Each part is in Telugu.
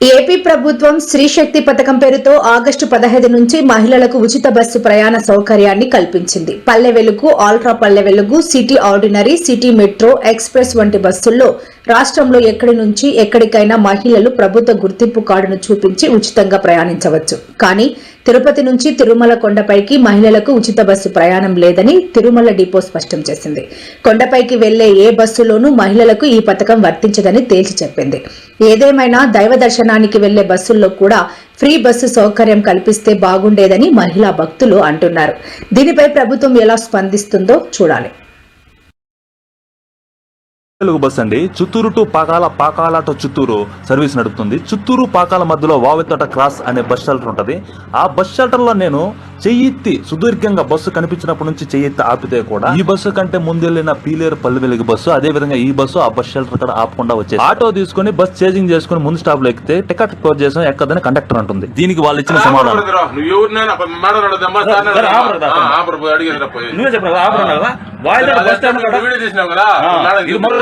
ఏపీ ప్రభుత్వం స్త్రీ శక్తి పథకం పేరుతో ఆగస్టు పదహైదు నుంచి మహిళలకు ఉచిత బస్సు ప్రయాణ సౌకర్యాన్ని కల్పించింది. పల్లె Velugu ultra Palle Velugu city ordinary city metro express వంటి బస్సుల్లో రాష్ట్రంలో ఎక్కడి నుంచి ఎక్కడికైనా మహిళలు ప్రభుత్వ గుర్తింపు కార్డును చూపించి ఉచితంగా ప్రయాణించవచ్చు. కానీ తిరుపతి నుంచి తిరుమల కొండపైకి మహిళలకు ఉచిత బస్సు ప్రయాణం లేదని తిరుమల డిపో స్పష్టం చేసింది. కొండపైకి వెళ్ళే ఏ బస్సులోనూ మహిళలకు ఈ పథకం వర్తించదని తేల్చి చెప్పింది. ఏదేమైనా దైవ దర్శనానికి వెళ్ళే బస్సుల్లో కూడా ఫ్రీ బస్సు సౌకర్యం కల్పిస్తే బాగుండేదని మహిళా భక్తులు అంటున్నారు. దీనిపై ప్రభుత్వం ఎలా స్పందిస్తుందో చూడాలి. తెలుగు బస్ అండి. Chittoor to Pakala Pakala to Chittoor service నడుపుతుంది. చిత్తూరు పాకాల మధ్యలో వావితోట క్రాస్ అనే బస్ షెల్టర్ ఉంటది. ఆ బస్ షెల్టర్లో నేను చెయ్యెత్తి సుదీర్ఘంగా బస్సు కనిపించినప్పటి నుంచి చెయ్యెత్తి ఆపితే కూడా ఈ బస్సు కంటే ముందెళ్ళిన పీలేరు పల్లె వెలుగు బస్సు అదే విధంగా ఈ బస్సు ఆ బస్ షెల్టర్ కూడా ఆపకుండా వచ్చేసి ఆటో తీసుకుని బస్ చేంజింగ్ చేసుకుని ముందు స్టాప్లో ఎక్కితే టికెట్ క్లోజ్ చేసాం ఎక్కదని కండక్టర్ అంటుంది. దీనికి వాళ్ళు ఇచ్చిన సమాధానం. నువ్వు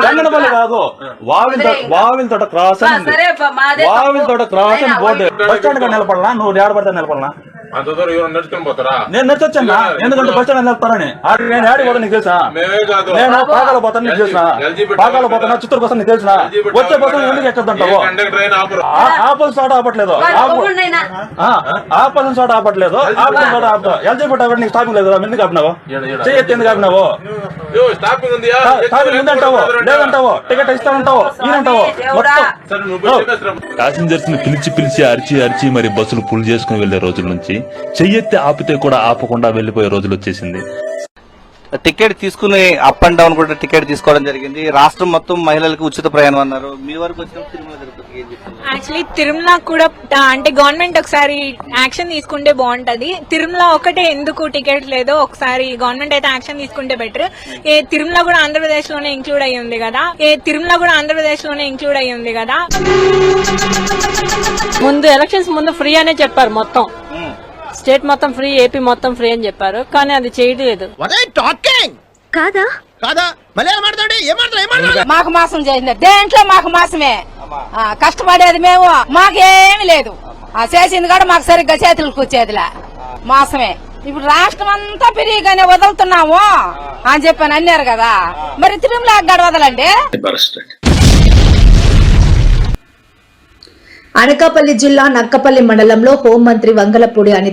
రంగనపల్లి కాదు? వావిల్ వావిల్ తోట క్రాస్ వావిల్ తోట బోర్డు. బస్ స్టాండ్ నిలబడలా నువ్వు ఏడ పడితే నిలబడలా అంత దూరం ఎవరు నడుచుకొని పోతారా? నేను నచ్చొచ్చా ఎందుకంటే బస్ స్టాండ్ ఆడి నేను ఆడి పోతా నీకు తెలుసా? నేను పాకాల పోతాను నీకు తెలుసా? పాకాల పోతాను చిత్తూరు కోసం నీకు తెలుసా? వచ్చే బస్సు ఎందుకు ఆపరు. ఆపల్ చోట ఆపట్లేదు. ఆపల్ చోట ఆపట్లేదు. ఆపల్ చోట ఆపుతావు ఎల్జీబీ నీకు స్టాపింగ్ లేదు ఎందుకు ఆపినావు? చెయ్యి ఎందుకు ఆపినావు? స్టాపింగ్ ఉంది స్టాపింగ్ ఉందంటావు. లేదంటావు. టికెట్ ఇస్తానంటావు. ఈయనంటావు. మొత్తం. ప్యాసింజర్స్ని పిలిచి పిలిచి అరిచి అరిచి మరి బస్సులు పుల్ చేసుకుని వెళ్ళే రోజుల నుంచి చెయ్యెత్తి ఆపితే కూడా ఆపకుండా వెళ్ళిపోయే రోజులు వచ్చేసింది. టికెట్ తీసుకుని అప్ అండ్ డౌన్ కూడా టికెట్ తీసుకోవడం జరిగింది. రాష్ట్రం మొత్తం మహిళలకు ఉచిత ప్రయాణం అన్నారు. మీ వరకు తిరుమల యాక్చువల్లీ తిరుమల కూడా అంటే గవర్నమెంట్ ఒకసారి యాక్షన్ తీసుకుంటే బాగుంటది. తిరుమల ఒకటే ఎందుకు టికెట్ లేదో ఒకసారి గవర్నమెంట్ అయితే యాక్షన్ తీసుకుంటే బెటర్. ఏ తిరుమల కూడా ఆంధ్రప్రదేశ్లోనే ఇంక్లూడ్ అయ్యి ఉంది కదా. ఏ తిరుమల కూడా ఆంధ్రప్రదేశ్లోనే ఇంక్లూడ్ అయ్యి ఉంది కదా. ముందు ఎలక్షన్స్ ముందు ఫ్రీ అనే చెప్పారు మొత్తం. స్టేట్ మొత్తం ఫ్రీ ఏపీ మొత్తం ఫ్రీ అని చెప్పారు. కానీ అది చేయలేదు కాదా? కాదా? మళ్ళీ ఏం మాట్లాడు ఏం మాట్లాడు ఏం మాట్లాడు? మాకు మాసం చేసింది. దేంట్లో మాకు మాసమే? ఆ, కష్టపడేది మేము. మాకేమి లేదు. ఆ చేసింది కూడా మాకు సరిగ్గా చేతులకు వచ్చేదిలే. మాసమే. ఇప్పుడు రాష్ట్రం అంతా పెరిగిగానే వదులుతున్నాము అని చెప్పని అన్నారు కదా. మరి తిరుమల గడ వదలండి? అనకాపల్లి జిల్లా నక్కపల్లి మండలంలో హోంమంత్రి వంగలపూడి అనిత